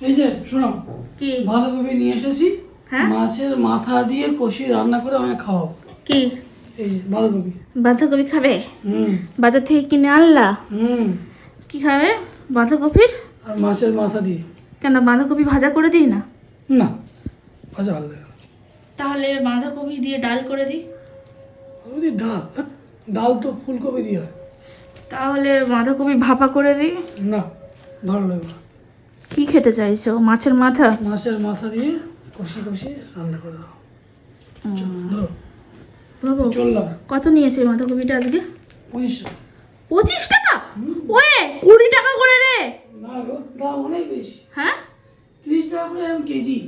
এই যে শোনো কি? বাঁধাকপি নিয়ে এসেছি হ্যাঁ? মাছের মাথা দিয়ে কষিয়ে রান্না করে আমাকে খাওয়াও। কি? এই যে বাঁধাকপি। বাঁধাকপি খাবে? হুম। বাজার থেকে কিনে আনলা? হুম। কি খাবে? বাঁধাকপির? আর মাছের মাথা দিয়ে। কেন বাঁধাকপি ভাজা করে দিই না? না ভাজা ভালো লাগে তাহলে বাঁধাকপি দিয়ে ডাল করে দিই? ডাল? ডাল তো ফুলকপি দিয়ে হয়। তাহলে বাঁধাকপি ভাপা করে দিই? না ভালো লাগে না। কি খেতে চাইছো? মাছের মাথা? মাছের মাথা দিয়ে কষি কষি রান্না করে দাও। চললাম। কত নিয়েছে বাঁধাকপিটা আজকে? পঁচিশ পঁচিশ টাকা? ওয়ে কুড়ি টাকা করে রে। না গো দাম অনেক বেশি। হ্যাঁ? তিরিশ টাকা করে কেজি।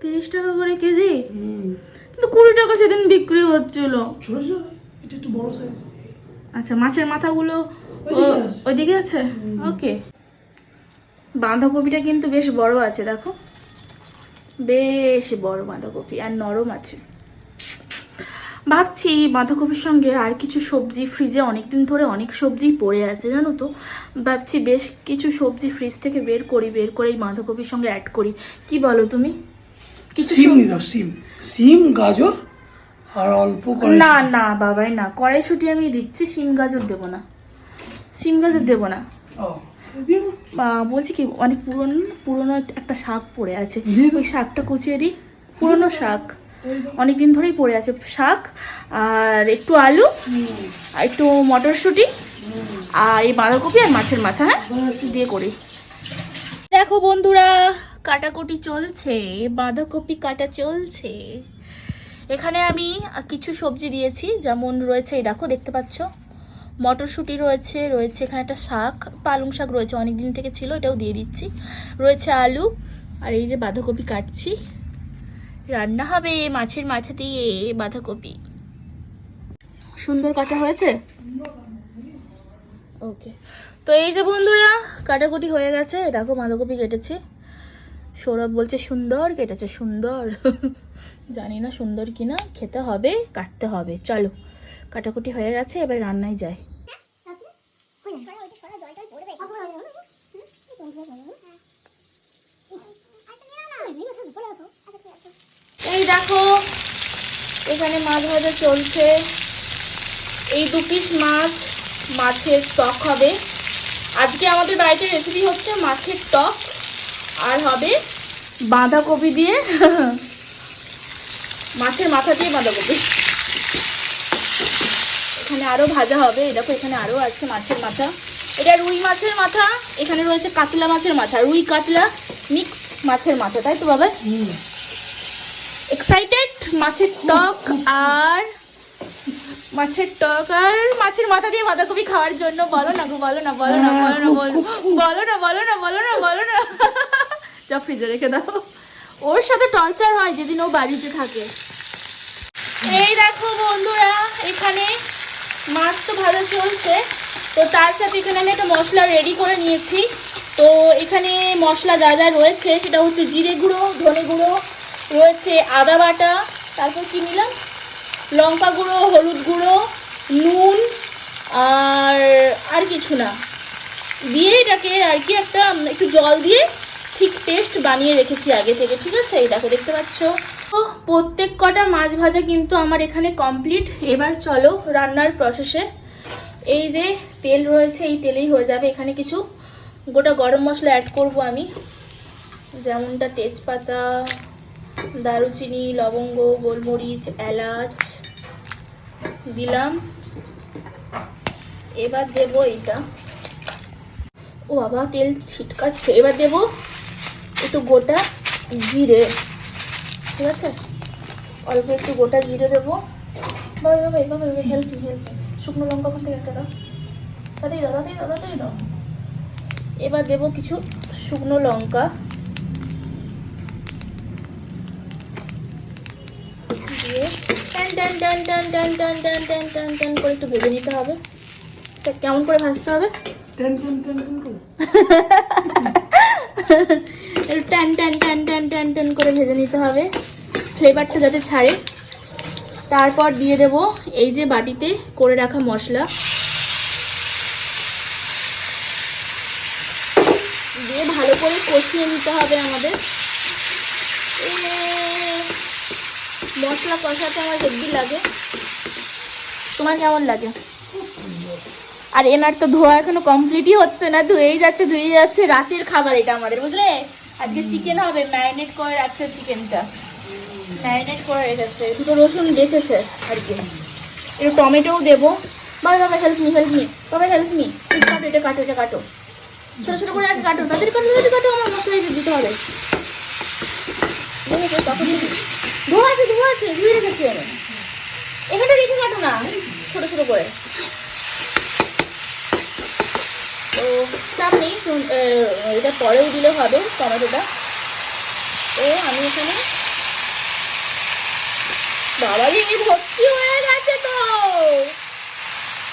তিরিশ টাকা করে কেজি? হুম। কিন্তু কুড়ি টাকা সেদিন বিক্রি হচ্ছিল। ছোট ছোট এটা একটু বড় সাইজ আচ্ছা মাছের মাথাগুলো। ওইদিকে আছে। ওকে। বাঁধাকপিটা কিন্তু বেশ বড় আছে দেখো। বেশ বড় বাঁধাকপি আর নরম আছে। ভাবছি বাঁধাকপির সঙ্গে আর কিছু সবজি ফ্রিজে অনেক দিন ধরে অনেক সবজি পড়ে আছে জানো তো? ভাবছি বেশ কিছু সবজি ফ্রিজ থেকে বের করি বের করে এই বাঁধাকপির সঙ্গে অ্যাড করি। কি বলো তুমি? কিছু সিম সিম। সিম গাজর আর অল্প করে না না বাবাই না। কড়াইশুটি আমি দিচ্ছি সিম গাজর দেবো না। সিম গাজর দেবো না। ও। বলছি কি অনেক পুরনো পুরনো একটা- শাক পড়ে আছে। ওই শাকটা কুচিয়ে দিই। পুরনো শাক। অনেক দিন ধরেই পড়ে আছে শাক। আর একটু আলু আর একটু মটরশুঁটি আর এই বাঁধাকপি আর মাছের মাথা হ্যাঁ? দিয়ে করি। দেখো বন্ধুরা কাটাকুটি চলছে বাঁধাকপি কাটা চলছে। এখানে আমি কিছু সবজি দিয়েছি যেমন রয়েছে এই দেখো দেখতে পাচ্ছ? মটরশুঁটি রয়েছে রয়েছে এখানে একটা শাক, পালং শাক রয়েছে অনেক দিন থেকে ছিল, এটাও দিয়ে দিচ্ছি। রয়েছে আলু, আর এই যে বাঁধাকপি কাটছি। রান্না হবে মাছের মাথা দিয়ে বাঁধাকপি। সুন্দর কাটা হয়েছে? ওকে। তো এই যে বন্ধুরা, কাটাকুটি হয়ে গেছে। দেখো বাঁধাকপি কেটেছি। সৌরভ বলছে, সুন্দর কেটেছে, সুন্দর। জানি না সুন্দর কিনা, খেতে হবে, কাটতে হবে। চলো। কাটাকুটি হয়ে গেছে, এবার রান্নায় যাই। এই দেখো, এখানে মাছ ভাজা চলছে। এই দু পিস মাছ, মাছের টক হবে। আজকে আমাদের বাড়িতে রেসিপি হচ্ছে মাছের টক, আর হবে বাঁধাকপি দিয়ে, মাছের মাথা দিয়ে বাঁধাকপি। এখানে আরও ভাজা হবে। দেখো এখানে আরও আছে মাছের মাথা। এটা রুই মাছের মাথা। এখানে রয়েছে কাতলা মাছের মাথা। রুই কাতলা মিক্স মাছের মাথা তাই তো বাবা? এক্সাইটেড মাছের টক আর মাছের টক আর মাছের মাথা দিয়ে বাঁধাকপি খাওয়ার জন্য বলো না গো বলো না বলো না বলো না বলো বলো না বলো না বলো না বলো না। যা ফ্রিজে রেখে দাও। ওর সাথে টর্চার হয় যেদিন ও বাড়িতে থাকে। এই দেখো বন্ধুরা এখানে মাছ তো ভালো চলছে। তো তার সাথে এখানে আমি একটা মশলা রেডি করে নিয়েছি। তো এখানে মশলা যা যা রয়েছে, সেটা হচ্ছে জিরে গুঁড়ো, ধনে গুঁড়ো, রয়েছে আদা বাটা, তারপর কি নিলাম? লঙ্কা গুঁড়ো, হলুদ গুঁড়ো, নুন, আর আর কিছু না। দিয়ে এটাকে আর কি একটা, একটু জল দিয়ে ঠিক পেস্ট বানিয়ে রেখেছি আগে থেকে, ঠিক আছে? এই দেখো, দেখতে পাচ্ছ? প্রত্যেক কটা মাছ ভাজা কিন্তু আমার এখানে কমপ্লিট এবার চলো রান্নার প্রসেসে এই যে তেল রয়েছে, এই তেলেই হয়ে যাবে। এখানে কিছু গোটা গরম মশলা অ্যাড করব আমি। যেমনটা তেজপাতা, দারুচিনি, লবঙ্গ, গোলমরিচ, এলাচ দিলাম। এবার দেব এটা ও বাবা, তেল ছিটকাচ্ছে। এবার দেব একটু গোটা জিরে। ঠিক আছে অল্প একটু গোটা জিরে দেবো বাবা বাবা হেল্প শুকনো লঙ্কা ওখান থেকে একটা দাও তাতেই দাও তাতেই দাও তাতেই দাও এবার দেবো কিছু শুকনো লঙ্কা দিয়ে টান টান টান টান টান টান টান টান টান টান করে একটু ভেজে নিতে হবে কেমন করে ভাজতে হবে টেন টেন টেন টেন করে একটু টান টান টান টান টান টান করে ভেজে নিতে হবে। ফ্লেভারটা যাতে ছাড়ে। তারপর দিয়ে দেব এই যে বাটিতে করে রাখা মশলা। দিয়ে ভালো করে কষিয়ে নিতে হবে আমাদের। মশলা কষাতে আমার হেভি লাগে। তোমার কেমন লাগে? আর এনার তো ধোয়া এখনও কমপ্লিটই হচ্ছে না ধুয়েই যাচ্ছে ধুয়েই যাচ্ছে। রাতের খাবার এটা আমাদের বুঝলে? আজকে চিকেন হবে ম্যারিনেট করে রাখছে চিকেনটা ম্যারিনেট করে রেখেছে। দুটো রসুন বেঁচেছে আর কি। একটু টমেটোও দেবো। বাবা বাবা হেল্প মি হেল্প মি বাবা হেল্প মি কাটো এটা কাটো এটা কাটো। ছোটো ছোটো করে আগে কাটো। তাদের কাটো তাদের কাটো। আমার মশলা দিতে হবে। তখন ধোয়া আছে ধোয়া আছে। ধুয়ে রেখেছি আমি। এখানে রেখে কাটো না। ছোটো ছোটো করে। তো চাপ নেই এটা পরেও দিলে হবে টমেটোটা। তো আমি এখানে বাবা রে ভর্তি হয়ে গেছে তো!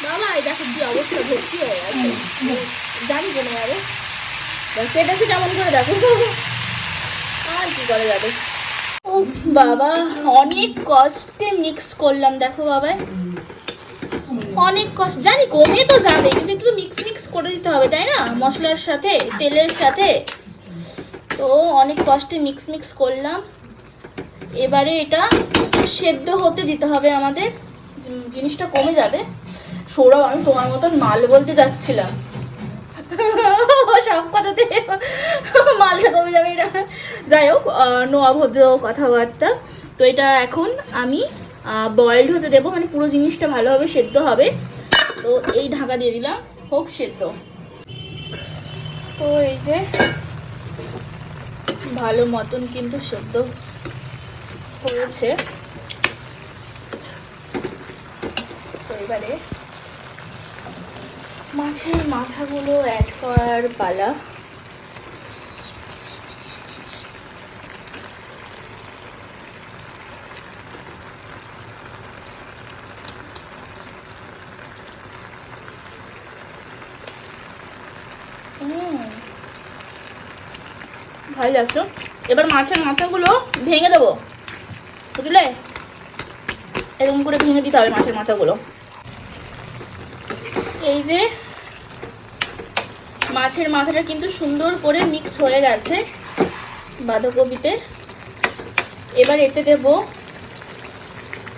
বাবা এই দেখো কি অবস্থা, ভর্তি হয়ে গেছে। জানি কেন যাবে কেটেছে কেমন করে দেখো। আর কি করে যাবে? বাবা, অনেক কষ্টে মিক্স করলাম, দেখো বাবা অনেক কষ্ট জানি কমে তো যাবে কিন্তু একটু মিক্স মিক্স করে দিতে হবে তাই না? মশলার সাথে তেলের সাথে। তো অনেক কষ্টে মিক্স মিক্স করলাম। এবারে এটা সেদ্ধ হতে দিতে হবে আমাদের। জিনিসটা কমে যাবে। সৌরভ আমি তোমার মতন মাল বলতে যাচ্ছিলাম। সব কথাতে মালটা কমে যাবে এটা। যাই হোক আহ, নো অভদ্র কথাবার্তা। তো এটা এখন আমি বয়েলড হতে দেবো মানে পুরো জিনিসটা ভালোভাবে সেদ্ধ হবে। তো এই ঢাকা দিয়ে দিলাম, হোক সেদ্ধ। তো এই যে, ভালো মতন কিন্তু সেদ্ধ হয়েছে। তো এবারে মাছের মাথাগুলো অ্যাড করার পালা। ভালো লাগছো। এবার মাছের মাথাগুলো ভেঙে দেবো। বুঝলে? এরকম করে ভেঙে দিতে হবে মাছের মাথাগুলো। এই যে মাছের মাথাটা কিন্তু সুন্দর করে মিক্স হয়ে গেছে বাঁধাকপিতে। এবার এতে দেব,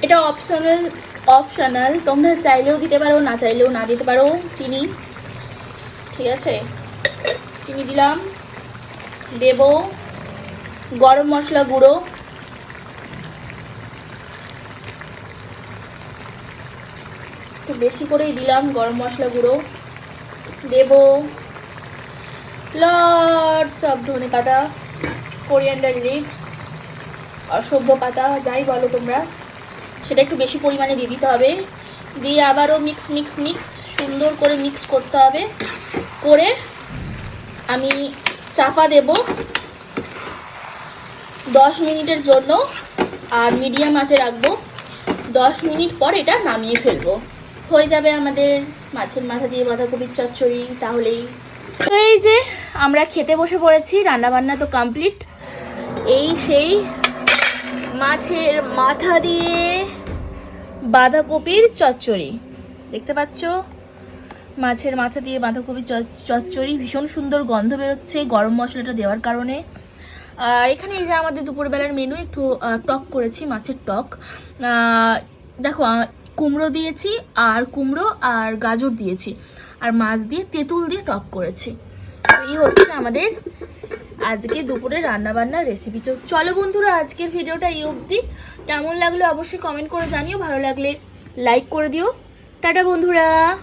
এটা অপশনাল অপশনাল তোমরা চাইলেও দিতে পারো, না চাইলেও না দিতে পারো, চিনি। ঠিক আছে? চিনি দিলাম, দেব, গরম মশলা গুঁড়ো। একটু বেশি করেই দিলাম গরম মশলা গুঁড়ো। দেব লটস অফ ধনে পাতা কোরিয়ান্ডার লিভস অসভ্য পাতা, যাই বলো তোমরা। সেটা একটু বেশি পরিমাণে দিয়ে দিতে হবে। দিয়ে আবারও মিক্স মিক্স মিক্স সুন্দর করে মিক্স করতে হবে। করে আমি চাপা দেব দশ মিনিটের জন্য আর মিডিয়াম আঁচে রাখব। দশ মিনিট পর এটা নামিয়ে ফেলব। হয়ে যাবে আমাদের মাছের মাথা দিয়ে বাঁধাকপির চচ্চড়ি, তাহলেই। তো এই যে আমরা খেতে বসে পড়েছি, রান্নাবান্না তো কমপ্লিট এই সেই মাছের মাথা দিয়ে বাঁধাকপির চচ্চড়ি। দেখতে পাচ্ছ? মাছের মাথা দিয়ে বাঁধাকপির চ- চচ্চড়ি, ভীষণ সুন্দর গন্ধ বেরোচ্ছে, গরম মশলাটা দেওয়ার কারণে। আর এখানে এই যে আমাদের দুপুরবেলার মেনু একটু টক করেছি, মাছের টক। দেখো কুমড়ো দিয়েছি, আর কুমড়ো, আর গাজর দিয়েছি। আর মাছ দিয়ে তেঁতুল দিয়ে টক করেছি। এই হচ্ছে আমাদের আজকে দুপুরে রান্না বান্নার রেসিপি তো চলো বন্ধুরা, আজকের ভিডিওটা এই অবধি। কেমন লাগল অবশ্যই কমেন্ট করে জানিও। ভালো লাগলে লাইক করে দিও। টাটা বন্ধুরা!